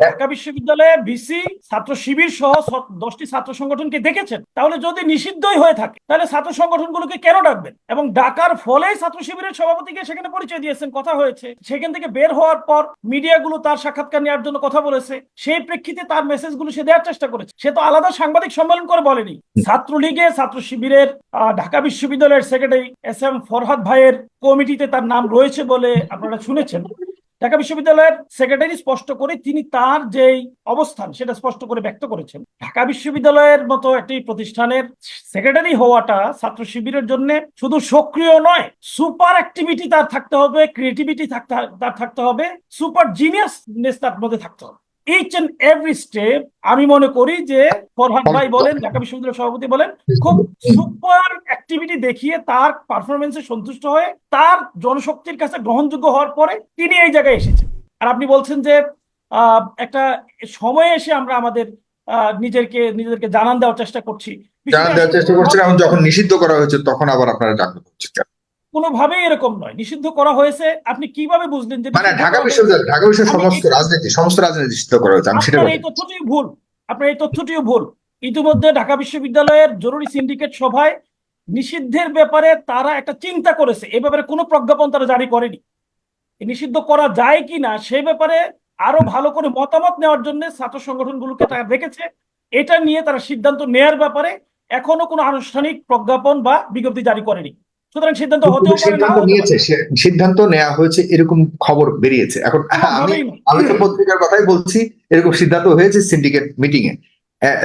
ঢাকা বিশ্ববিদ্যালয়ে বিসি ছাত্র শিবির সহ দশটি ছাত্র সংগঠনকে দেখেছেন? তাহলে যদি নিষিদ্ধই হয়ে থাকে, তাহলে ছাত্র সংগঠনগুলোকে কেন ডাকবেন? এবং ডাকার ফলে ছাত্র শিবিরের সভাপতিকে সেখানে পরিচয় দিয়েছেন, কথা হয়েছে। সেখান থেকে বের হওয়ার পর মিডিয়াগুলো তার সাক্ষাৎকার নেওয়ার জন্য কথা বলেছে। সেই প্রেক্ষিতে তার মেসেজগুলো সে দেওয়ার চেষ্টা করেছে। সে তো আলাদা সাংবাদিক সম্মেলন করে বলেনি। ছাত্রলীগে ছাত্র শিবিরের ঢাকা বিশ্ববিদ্যালয়ের সেক্রেটারি এস এম ফরহাদ ভাইয়ের কমিটিতে তার নাম রয়েছে বলে আপনারা শুনেছেন। ঢাকা বিশ্ববিদ্যালয়ের সেক্রেটারি স্পষ্ট করে তিনি তার যেই অবস্থান, সেটা স্পষ্ট করে ব্যক্ত করেছেন। ঢাকা বিশ্ববিদ্যালয়ের মতো একটি প্রতিষ্ঠানের সেক্রেটারি হওয়াটা ছাত্র শিবিরের জন্য শুধু সক্রিয় নয়, সুপার অ্যাক্টিভিটি তার থাকতে হবে, ক্রিয়েটিভিটি থাকতে, তার থাকতে হবে, সুপার জিনিয়াসনেস তার মধ্যে থাকতে হবে। ইচ এন্ড এভরি স্টেপ আমি মনে করি যে ফরহাদ ভাই বলেন ঢাকা বিশ্ববিদ্যালয়ের সভাপতি বলেন খুব সুপার অ্যাক্টিভিটি দেখিয়ে তার পারফরমেন্সে সন্তুষ্ট হয়ে তার জনশক্তির কাছে গ্রহণযোগ্য হওয়ার পরে তিনি এই জায়গায় এসেছেন। আর আপনি বলছেন যে আহ, একটা সময়ে এসে আমরা আমাদের আহ, নিজেকে নিজেদেরকে জানান দেওয়ার চেষ্টা করছি। জানান দেওয়ার চেষ্টা করছিলাম যখন নিষিদ্ধ করা হয়েছে তখন আবার আপনারা ডাকতে হচ্ছে? কোনোভাবেই এরকম নয়। নিষিদ্ধ করা হয়েছে। আপনি কীভাবে বুঝলেন যে মানে ঢাকা বিশ্ববিদ্যালয় ঢাকা বিশ্ববিদ্যালয় সমস্ত রাজনীতি সমস্ত রাজনীতি নিষিদ্ধ করা হয়েছে আমি সেটা এই তথ্যটিও ভুল। আপনার এই তথ্যটিও ভুল। ইতিমধ্যে ঢাকা বিশ্ববিদ্যালয়ের জরুরি সিন্ডিকেট সভায় নিষিদ্ধের ব্যাপারে তারা একটা চিন্তা করেছে। এ ব্যাপারে কোনো প্রজ্ঞাপন তারা জারি করেনি। নিষিদ্ধ করা যায় কি না সেই ব্যাপারে আরও ভালো করে মতামত নেওয়ার জন্য ছাত্র সংগঠনগুলোকে তারা রেখেছে। এটা নিয়ে তারা সিদ্ধান্ত নেয়ার ব্যাপারে এখনও কোনো আনুষ্ঠানিক প্রজ্ঞাপন বা বিজ্ঞপ্তি জারি করেনি। সুতরাং সিদ্ধান্ত হতেও সিদ্ধান্ত নিয়েছে সিদ্ধান্ত নেওয়া হয়েছে এরকম খবর বেরিয়েছে। এখন আমি আমি তো পত্রিকার কথাই বলছি এরকম সিদ্ধান্ত হয়েছে সিন্ডিকেট মিটিং এ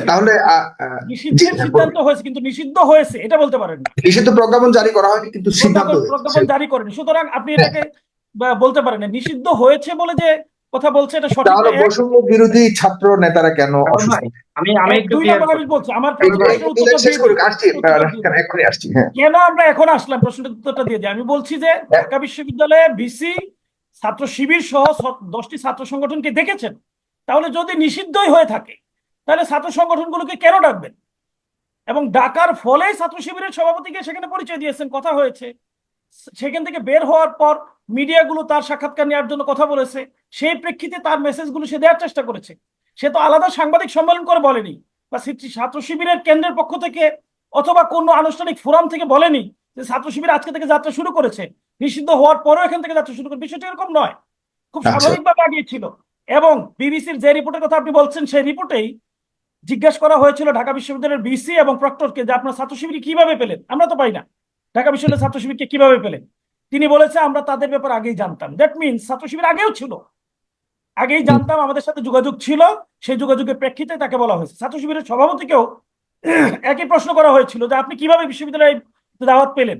তাহলে নিষিদ্ধের হ্যাঁ, সিদ্ধান্ত হয়েছে কিন্তু নিষিদ্ধ হয়েছে এটা বলতে পারেন না। নিষিদ্ধ প্রজ্ঞাপন জারি করা হয়নি কিন্তু সিদ্ধান্ত প্রজ্ঞাপন জারি করেনি। সুতরাং আপনি এটাকে বলতে পারেন নিষিদ্ধ হয়েছে বলে যে কথা বলছে এটা সঠিক তাহলে। বৈষম্য বিরোধী ছাত্র নেতারা কেন অসুস্থ? আমি আমি একটু দুই নম্বর আমি বলছি আমার। আসছি হ্যাঁ। কেন আমরা এখন আসলাম? প্রশ্নের উত্তরটা দিয়ে দিই। আমি বলছি যে ঢাকা বিশ্ববিদ্যালয়ে বিসি ছাত্র শিবির সহ দশটি ছাত্র সংগঠনকে দেখেছেন? তাহলে যদি নিষিদ্ধই হয়ে থাকে তাহলে ছাত্র সংগঠনগুলোকে কেন ডাকবেন? এবং ডাকার ফলে ছাত্র শিবিরের সভাপতিকে সেখানে পরিচয় দিয়েছেন কথা হয়েছে। সেখান থেকে বের হওয়ার পর মিডিয়াগুলো তার সাক্ষাৎকার নেওয়ার জন্য কথা বলেছে। সেই প্রেক্ষিতে তার মেসেজগুলো সে দেওয়ার চেষ্টা করেছে। সে তো আলাদা সাংবাদিক সম্মেলন করে বলেনি বা ছাত্র শিবিরের কেন্দ্রের পক্ষ থেকে অথবা কোনো আনুষ্ঠানিক ফোরাম থেকে বলেনি যে ছাত্র শিবির আজকে থেকে যাত্রা শুরু করেছে নিষিদ্ধ হওয়ার পরেও এখান থেকে যাত্রা শুরু করে বিষয়টা এরকম নয়। খুব আচ্ছা। স্বাভাবিকভাবে আগিয়েছিল এবং বিবিসির যে রিপোর্টের কথা আপনি বলছেন সেই রিপোর্টেই জিজ্ঞাসা করা হয়েছিল ঢাকা বিশ্ববিদ্যালয়ের বিসি এবং প্রক্টরকে যে আপনার ছাত্র শিবির কীভাবে পেলেন আমরা তো পাই না। ঢাকা বিশ্ববিদ্যালয়ের ছাত্র শিবিরকে কীভাবে পেলেন তিনি বলেছে আমরা তাদের ব্যাপারে আগেই জানতাম। দ্যাট মিনস ছাত্র শিবির আগেও ছিল। আগেই জানতাম আমাদের সাথে যোগাযোগ ছিল। সেই যোগাযোগের প্রেক্ষিতে তাকে বলা হয়েছে। ছাত্র শিবিরের সভাপতিকেও একই প্রশ্ন করা হয়েছিল যে আপনি কীভাবে বিশ্ববিদ্যালয়ে দাওয়াত পেলেন?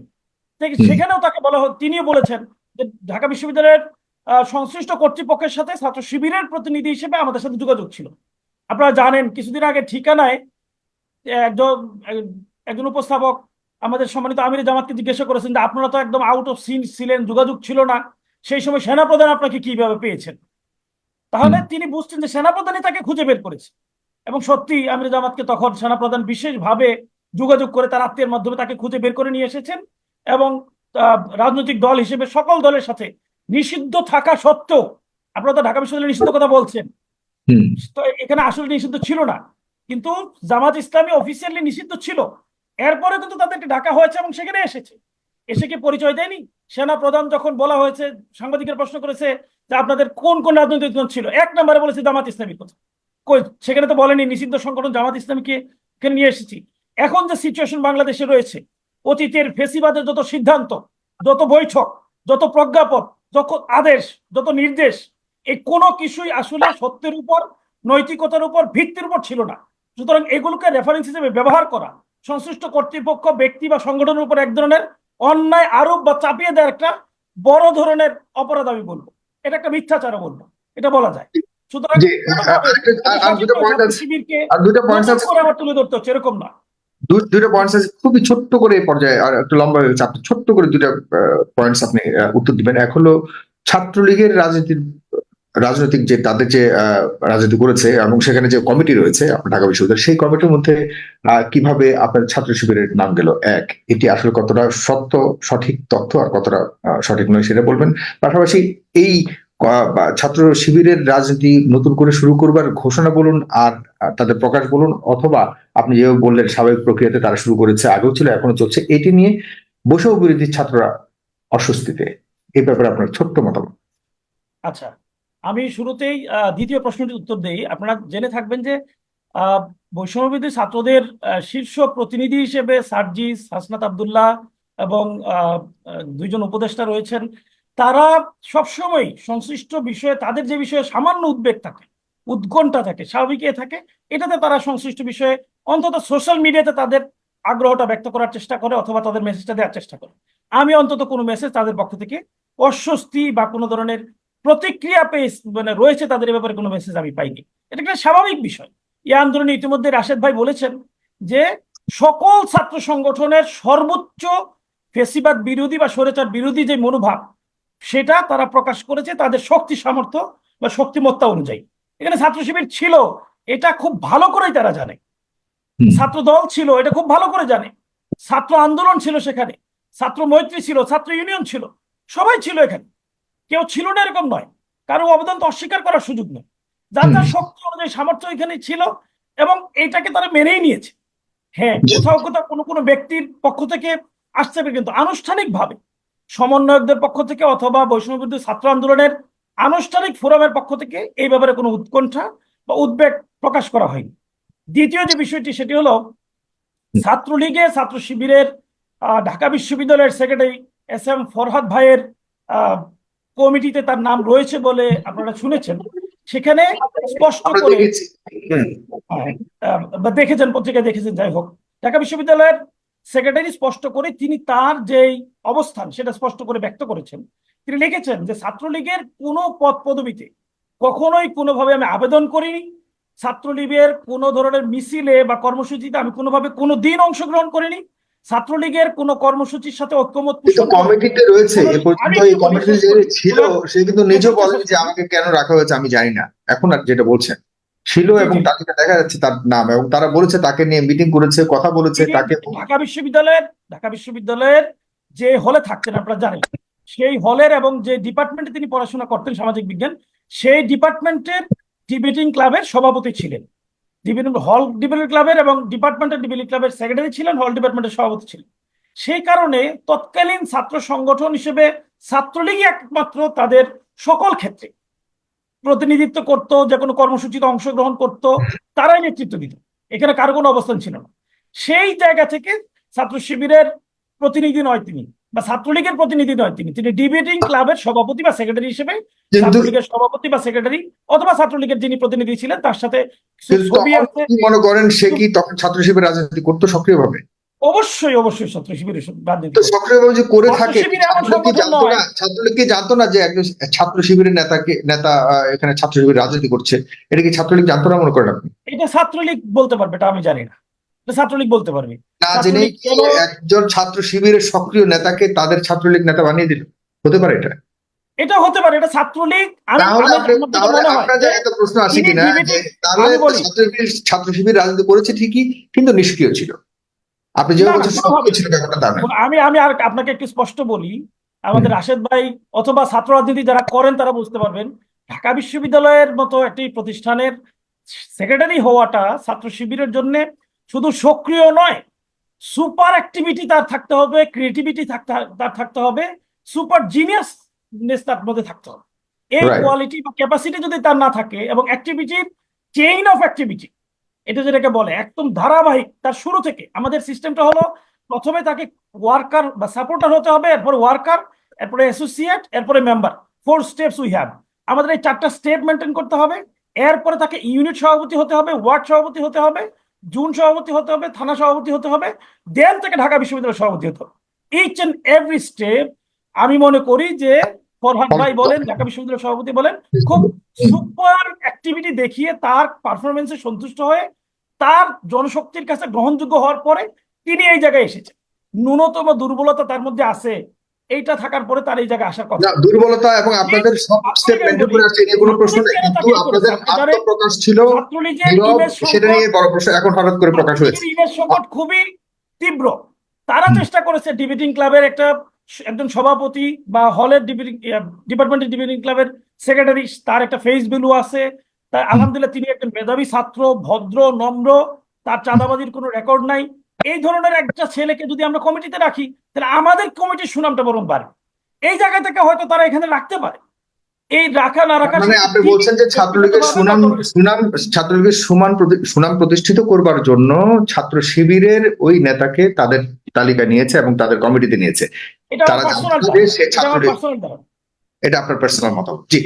ঠিক সেখানেও তাকে বলা হয় তিনিও বলেছেন যে ঢাকা বিশ্ববিদ্যালয়ের সংশ্লিষ্ট কর্তৃপক্ষের সাথে ছাত্র শিবিরের প্রতিনিধি হিসেবে আমাদের সাথে যোগাযোগ ছিল। আপনারা জানেন কিছুদিন আগে ঠিকানায় একজন একজন উপস্থাপক আমাদের সম্মানিত আমির জামাতকে জিজ্ঞাসা করেছেন যে আপনারা তো একদম আউট অফ সিন ছিলেন যোগাযোগ ছিল না সেই সময় সেনাপ্রধান আপনাকে কীভাবে পেয়েছেন? তাহলে তিনি বুঝছেন যে সেনাপ্রধানই তাকে খুঁজে বের করেছে। এবং সত্যি আমির জামাতকে তখন সেনাপ্রধান বিশেষভাবে যোগাযোগ করে তার আত্মীয়ের মাধ্যমে তাকে খুঁজে বের করে নিয়ে এসেছেন এবং রাজনৈতিক দল হিসেবে সকল দলের সাথে নিষিদ্ধ থাকা সত্ত্বেও আপনারা তো ঢাকা বিশ্ববিদ্যালয়ের নিষিদ্ধ কথা বলছেন। তো এখানে আসলে নিষিদ্ধ ছিল না। কিন্তু জামাত ইসলামী অফিসিয়ালি নিষিদ্ধ ছিল। এরপরে কিন্তু তাদেরকে ডাকা হয়েছে এবং সেখানে এসেছে। এসে কি পরিচয় দেয়নি? সেনা প্রধান যখন বলা হয়েছে, সাংবাদিকের প্রশ্ন করেছে যে আপনাদের কোন কোন রাজনৈতিক দল ছিল? এক নম্বরে বলেছে জামাত ইসলামীর কথা। সেখানে তো বলেনি, নিষিদ্ধ সংগঠন জামাত ইসলামীকে নিয়ে এসেছি। এখন যে সিচুয়েশন বাংলাদেশে রয়েছে, অতীতের ফেসিবাদের যত সিদ্ধান্ত, যত বৈঠক, যত প্রজ্ঞাপন, যত আদেশ, যত নির্দেশ এই কোনো কিছুই আসলে সত্যের উপর, নৈতিকতার উপর, ভিত্তির উপর ছিল না। সুতরাং এগুলোকে রেফারেন্স হিসেবে ব্যবহার করা সংশ্লিষ্ট কর্তৃপক্ষ ব্যক্তি বা সংগঠনের উপর এক ধরনের অন্যায় আরোপ বা চাপিয়ে দেওয়ার একটা বড় ধরনের অপরাধ আমি বলব। এটা একটা মিথ্যাচারও বলব এটা বলা যায়। সুতরাং। শিবিরকে আবার তুলে ধরতে হচ্ছে এরকম না। দুটো পয়েন্টস আছে খুবই ছোট্ট করে পর্যায়ে আর একটু লম্বা হয়ে ছোট্ট করে দুটো পয়েন্টস আপনি উত্তর দিবেন। এক হলো ছাত্রলীগের রাজনীতির রাজনৈতিক যে, তাদের যে রাজনীতি করেছে এবং সেখানে যে কমিটি রয়েছে আপনার ঢাকা বিশ্ববিদ্যালয় সেই কমিটির মধ্যে কীভাবে আপনার ছাত্র শিবিরের নাম গেল? এক, এটি আসলে কতটা সত্য, সঠিক তথ্য আর কতটা সঠিক নয় সেটা বলবেন। পাশাপাশি এই ছাত্র শিবিরের রাজনীতি নতুন করে শুরু করবার ঘোষণা বলুন আর তাদের প্রকাশ বলুন অথবা আপনি যেভাবে বললেন স্বাভাবিক প্রক্রিয়াতে তারা শুরু করেছে, আগেও ছিল, এখনও চলছে, এটি নিয়ে বৈষম্য বিরোধী ছাত্ররা অস্বস্তিতে। এই ব্যাপারে আপনার ছোট্ট মতামত। আচ্ছা আমি শুরুতেই দ্বিতীয় প্রশ্নটির উত্তর দেই। আপনারা জেনে থাকবেন যে বৈষম্যবিরোধী ছাত্রদের শীর্ষ প্রতিনিধি হিসেবে সার্জিস হাসনাত আব্দুল্লাহ এবং দুইজন উপদেষ্টা রয়েছেন। তারা সবসময় সংশ্লিষ্ট বিষয়ে, তাদের যে বিষয়ে সামান্য উদ্বেগ থাকে উৎকণ্ঠা থাকে, স্বাভাবিক থাকে, এটাতে তারা সংশ্লিষ্ট বিষয়ে অন্তত সোশ্যাল মিডিয়াতে তাদের আগ্রহটা ব্যক্ত করার চেষ্টা করে অথবা তাদের মেসেজটা দেওয়ার চেষ্টা করে। আমি অন্তত কোনো মেসেজ তাদের পক্ষ থেকে অস্বস্তি বা কোনো ধরনের প্রতিক্রিয়া পেয়ে মানে রয়েছে তাদের ব্যাপারে কোনো মেসেজ আমি পাইনি। এটা একটা স্বাভাবিক বিষয়। এই আন্দোলনে ইতিমধ্যে রাশেদ ভাই বলেছেন যে সকল ছাত্র সংগঠনের সর্বোচ্চ ফেসিবাদ বিরোধী বা স্বৈরাচার বিরোধী যে মনোভাব সেটা তারা প্রকাশ করেছে তাদের শক্তি সামর্থ্য বা শক্তিমত্তা অনুযায়ী। এখানে ছাত্র শিবির ছিল এটা খুব ভালো করেই তারা জানে। ছাত্র দল ছিল এটা খুব ভালো করে জানে। ছাত্র আন্দোলন ছিল সেখানে ছাত্র মৈত্রী ছিল ছাত্র ইউনিয়ন ছিল সবাই ছিল এখানে। কেউ ছিল না এরকম নয়। কারও অবদান তো অস্বীকার করার সুযোগ নেই। যার যার। শক্তি অনুযায়ী সামর্থ্য এখানে ছিল এবং এইটাকে তারা মেনেই নিয়েছে। হ্যাঁ কোথাও কোথাও কোনো কোনো ব্যক্তির পক্ষ থেকে আসতে হবে কিন্তু আনুষ্ঠানিকভাবে সমন্বয়কদের পক্ষ থেকে অথবা বৈষ্ণববিরোধী ছাত্র আন্দোলনের আনুষ্ঠানিক ফোরামের পক্ষ থেকে এই ব্যাপারে কোনো উৎকণ্ঠা বা উদ্বেগ প্রকাশ করা হয়নি। দ্বিতীয় যে বিষয়টি সেটি হলো ছাত্রলীগে ছাত্র শিবিরের আহ, ঢাকা বিশ্ববিদ্যালয়ের সেক্রেটারি এস এম ফরহাদ ভাইয়ের আহ, কমিটিতে তার নাম রয়েছে বলে আপনারা শুনেছেন। সেখানে স্পষ্ট করে। হ্যাঁ, দেখেছেন পত্রিকায় দেখেছেন যাই হোক। ঢাকা বিশ্ববিদ্যালয়ের সেক্রেটারি স্পষ্ট করে তিনি তার যেই অবস্থান সেটা স্পষ্ট করে ব্যক্ত করেছেন। তিনি লিখেছেন যে ছাত্রলীগের কোনো পদ পদবিতে কখনোই কোনোভাবে আমি আবেদন করিনি। ছাত্রলীগের কোনো ধরনের মিছিলে বা কর্মসূচিতে আমি কোনোভাবে কোনো দিন অংশগ্রহণ করিনি। ছাত্রলীগের কোন কর্মসূচির সাথে ঐক্যমত কমিটিতে রয়েছে এ পর্যন্ত এই যে ছিল সে কিন্তু নিজেও বলেন যে আমাকে কেন রাখা হয়েছে আমি জানি না। এখন আর যেটা বলছেন ছিল এবং জি। তালিকা দেখা যাচ্ছে তার নাম এবং তারা বলেছে তাকে নিয়ে মিটিং করেছে কথা বলেছে তাকে ঢাকা বিশ্ববিদ্যালয়ের ঢাকা বিশ্ববিদ্যালয়ের যে হলে থাকতেন আপনারা জানেন সেই হলের এবং যে ডিপার্টমেন্টে তিনি পড়াশোনা করতেন সামাজিক বিজ্ঞান সেই ডিপার্টমেন্টের ডিবেটিং ক্লাবের সভাপতি ছিলেন। হল ডিবেটিং ক্লাবের এবং ডিপার্টমেন্টের ডিবেটিং ক্লাবের সেক্রেটারি ছিলেন, হল ডিপার্টমেন্টের সভাপতি ছিলেন। সেই কারণে তৎকালীন ছাত্র সংগঠন হিসেবে ছাত্রলীগই একমাত্র তাদের সকল ক্ষেত্রে। প্রতিনিধিত্ব করত, যে কোনো কর্মসূচিতে অংশগ্রহণ করত, তারাই নেতৃত্ব দিত। এখানে কারও কোনো অবস্থান ছিল না। সেই জায়গা থেকে ছাত্র শিবিরের প্রতিনিধি নয় তিনি। বা ছাত্রলীগের প্রতিনিধি নয় তিনি। তিনি ডিবেটিং ক্লাবের সভাপতি বা সেক্রেটারি হিসেবে ছাত্রলীগের সভাপতি বা সেক্রেটারি অথবা ছাত্রলীগের যিনি প্রতিনিধি ছিলেন তার সাথে ছবি আছে। মনে করেন সে কি তখন ছাত্র শিবির রাজনীতি করতো সক্রিয়ভাবে? অবশ্যই অবশ্যই ছাত্র শিবিরের রাজনীতি। সক্রিয়ভাবে যে করে থাকে ছাত্রলীগ কি জানতো না? যে একজন ছাত্র শিবিরের নেতাকে নেতা এখানে ছাত্র শিবির রাজনীতি করছে? এটা কি ছাত্রলীগ জানতো না মনে করেন আপনি? এটা ছাত্রলীগ বলতে পারবে এটা আমি জানি না। ছাত্রলীগ বলতে পারবে। না জেনে কি একজন ছাত্র শিবিরের সক্রিয় নেতাকে তাদের ছাত্রলীগ নেতা বানিয়ে দিল হতে পারে এটা? এটা হতে পারে এটা ছাত্রলীগ প্রশ্ন আসে কিনা। ছাত্র শিবির রাজনীতি করেছে ঠিকই কিন্তু নিষ্ক্রিয় ছিল। আপনি যে আমি আমি আর আপনাকে একটু স্পষ্ট বলি আমাদের রাশেদ ভাই অথবা ছাত্র রাজনীতি যারা করেন তারা বুঝতে পারবেন ঢাকা বিশ্ববিদ্যালয়ের মতো একটি প্রতিষ্ঠানের সেক্রেটারি হওয়াটা ছাত্র শিবিরের জন্য শুধু সক্রিয় নয় সুপার অ্যাক্টিভিটি তার থাকতে হবে ক্রিয়েটিভিটি থাকতে তার থাকতে হবে সুপার জিনিয়াসনেস তার মধ্যে থাকতে হবে। এই কোয়ালিটি বা ক্যাপাসিটি যদি তার না থাকে এবং অ্যাক্টিভিটির চেইন অফ অ্যাক্টিভিটি এটা যেটাকে বলে একদম ধারাবাহিক তার শুরু থেকে আমাদের সিস্টেমটা হলো প্রথমে তাকে ওয়ার্কার বা সাপোর্টার হতে হবে এরপর ওয়ার্কার এরপরে অ্যাসোসিয়েট এরপরে member four steps we have আমাদের এই চারটা স্টেপ মেনটেন করতে হবে এরপরে তাকে ইউনিট সভাপতি হতে হবে ওয়ার্ড সভাপতি হতে হবে জুন সভাপতি হতে হবে, থানা সভাপতি হতে হবে, দেন থেকে ঢাকা বিশ্ববিদ্যালয়ের সভাপতি হতে হবে। ইচ এন্ড এভরি স্টেপ আমি মনে করি যে ফরহাদ ভাই বলেন, ঢাকা বিশ্ববিদ্যালয়ের সভাপতি বলেন, খুব সুপার অ্যাক্টিভিটি দেখিয়ে তার পারফরমেন্সে সন্তুষ্ট হয়ে তার জনশক্তির কাছে গ্রহণযোগ্য হওয়ার পরে তিনি এই জায়গায় এসেছেন। ন্যূনতম দুর্বলতা তার মধ্যে আছে। এইটা থাকার পরে তার এই জায়গায় আসার কথা। না দুর্বলতা এবং আপনাদের সব নিয়ে কোনো প্রশ্ন নেই কিন্তু আপনাদের আত্মপ্রকাশ ছিল সেটা নিয়ে বড় প্রশ্ন এখন হঠাৎ করে প্রকাশ হয়েছে। ইমেজ সংকট খুবই তীব্র। তারা চেষ্টা করেছে ডিবেটিং ক্লাবের একটা একজন সভাপতি বা হলের ডিবেটিং ডিপার্টমেন্টের ডিবেটিং ক্লাবের সেক্রেটারি তার একটা ফেস ভ্যালু আছে। তার আলহামদুলিল্লাহ তিনি একজন মেধাবী ছাত্র ভদ্র নম্র তার চাঁদাবাজির কোনো রেকর্ড নাই। এই ধরনের একটা ছেলেকে যদি আমরা কমিটিতে রাখি তাহলে আমাদের কমিটির সুনামটা বরং বাড়বে। এই জায়গা থেকে হয়তো তারা এখানে রাখতে পারে। এই রাখা না রাখা মানে আপনি বলছেন যে ছাত্রলীগের সুনাম সুনাম ছাত্রলীগের সুমান সুনাম প্রতিষ্ঠিত করবার জন্য ছাত্র শিবিরের ওই নেতাকে তাদের তালিকা নিয়েছে এবং তাদের কমিটিতে নিয়েছে। এটা তারা পার্সোনাল এটা আমার ছাত্রলীগ পার্সোনাল এটা আপনার পার্সোনাল মতামত। জি।